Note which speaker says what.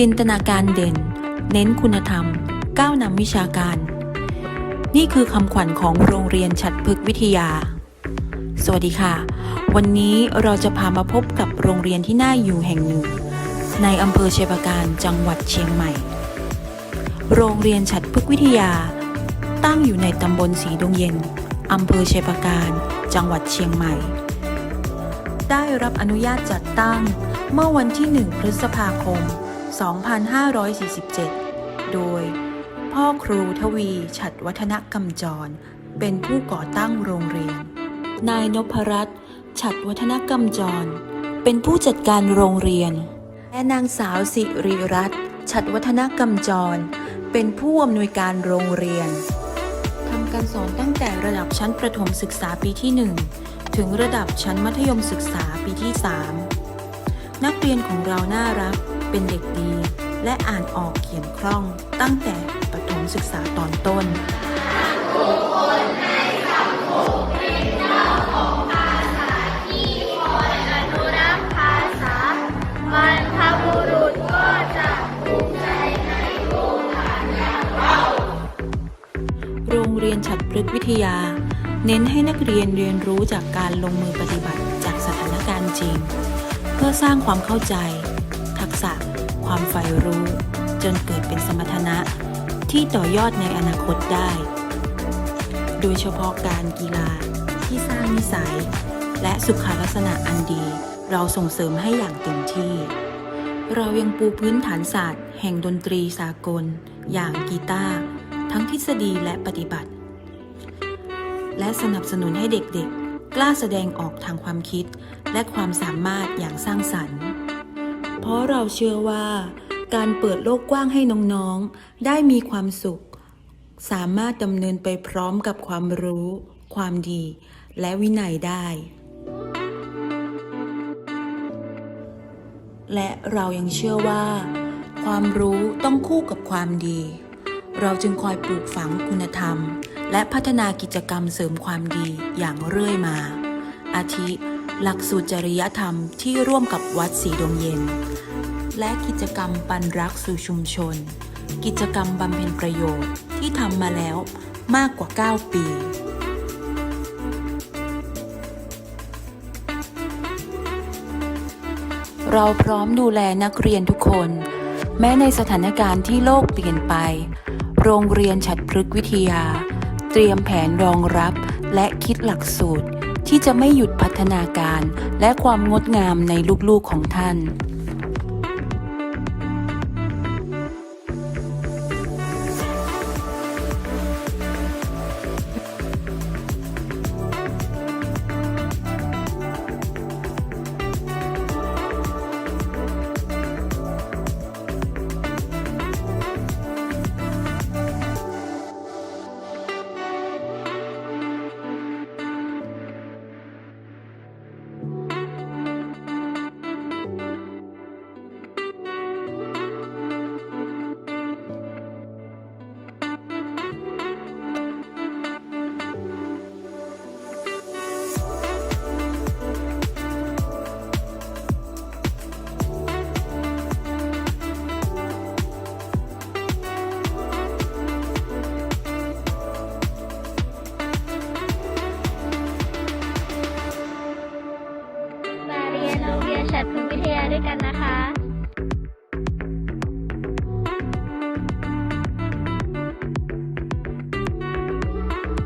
Speaker 1: จินตนาการเด่น เน้นคุณธรรม ก้าวนำวิชาการ นี่คือคำขวัญของโรงเรียนฉัดพฤกษวิทยา สวัสดีค่ะ วันนี้เราจะพามาพบกับโรงเรียนที่น่าอยู่แห่งหนึ่ง ในอำเภอเชียงการจังหวัดเชียงใหม่ โรงเรียนฉัดพฤกษวิทยา ตั้งอยู่ในตำบลสีดงเย็นอำเภอเชียงการ จังหวัดเชียงใหม่ ได้รับอนุญาตจัดตั้งเมื่อวันที่ 1 พฤษภาคม 2547 โดย พ่อครูทวีฉัดวัฒนกรรมจร เป็นผู้ก่อตั้งโรงเรียน นายนพรัตน์ฉัดวัฒนกรรมจร เป็นผู้จัดการโรงเรียน และนางสาวสิริรัตน์ฉัดวัฒนกรรมจร เป็นผู้อำนวยการโรงเรียนทำการสอนตั้งแต่ระดับชั้นประถมศึกษาปีที่ 1 ถึงระดับชั้นมัธยมศึกษาปีที่ 3 นักเรียนของเราน่ารัก เป็นเด็กดี และอ่านออกเขียนคล่องตั้งแต่ประถมศึกษาตอนต้น
Speaker 2: บรรพบุรุษก็จะภูมิใจในลูกหลานอย่างเรา
Speaker 1: โรงเรียนฉัดพฤกษ์วิทยา เน้นให้นักเรียนเรียนรู้จากการลงมือปฏิบัติจากสถานการณ์จริง เพื่อสร้างความเข้าใจ ษะ ความใฝ่รู้ จนเกิดเป็นสมรรถนะ ที่ต่อยอดในอนาคตได้ โดยเฉพาะการกีฬาที่สร้างนิสัย และสุขลักษณะอันดี เราส่งเสริมให้อย่างเต็มที่ เรายังปูพื้นฐานศาสตร์ แห่งดนตรีสากล อย่างกีตาร์ทั้งทฤษฎีและปฏิบัติ และสนับสนุนให้เด็กๆกล้าแสดงออกทางความคิดและความสามารถอย่างสร้างสรรค์ เพราะเราเชื่อว่า การเปิดโลกกว้างให้น้องๆ ได้มีความสุข สามารถดำเนินไปพร้อมกับความรู้ ความดี และวินัยได้ และเรายังเชื่อว่า ความรู้ต้องคู่กับความดี เราจึงคอยปลูกฝังคุณธรรม และพัฒนากิจกรรมเสริมความดีอย่างเรื่อยมา อาทิ หลักสูตรจริยธรรมที่ร่วมกับวัดสีดงเย็น และกิจกรรมปันรักสู่ชุมชน กิจกรรมบำเพ็ญประโยชน์ที่ทำมาแล้วมากกว่า 9 ปีเราพร้อมดูแลนักเรียนทุกคน แม้ในสถานการณ์ที่โลกเปลี่ยนไป โรงเรียนฉัดพฤกษ์วิทยา เตรียมแผนรองรับและคิดหลักสูตร ที่จะไม่หยุดพัฒนาการและความงดงามในลูกๆของท่าน
Speaker 2: มา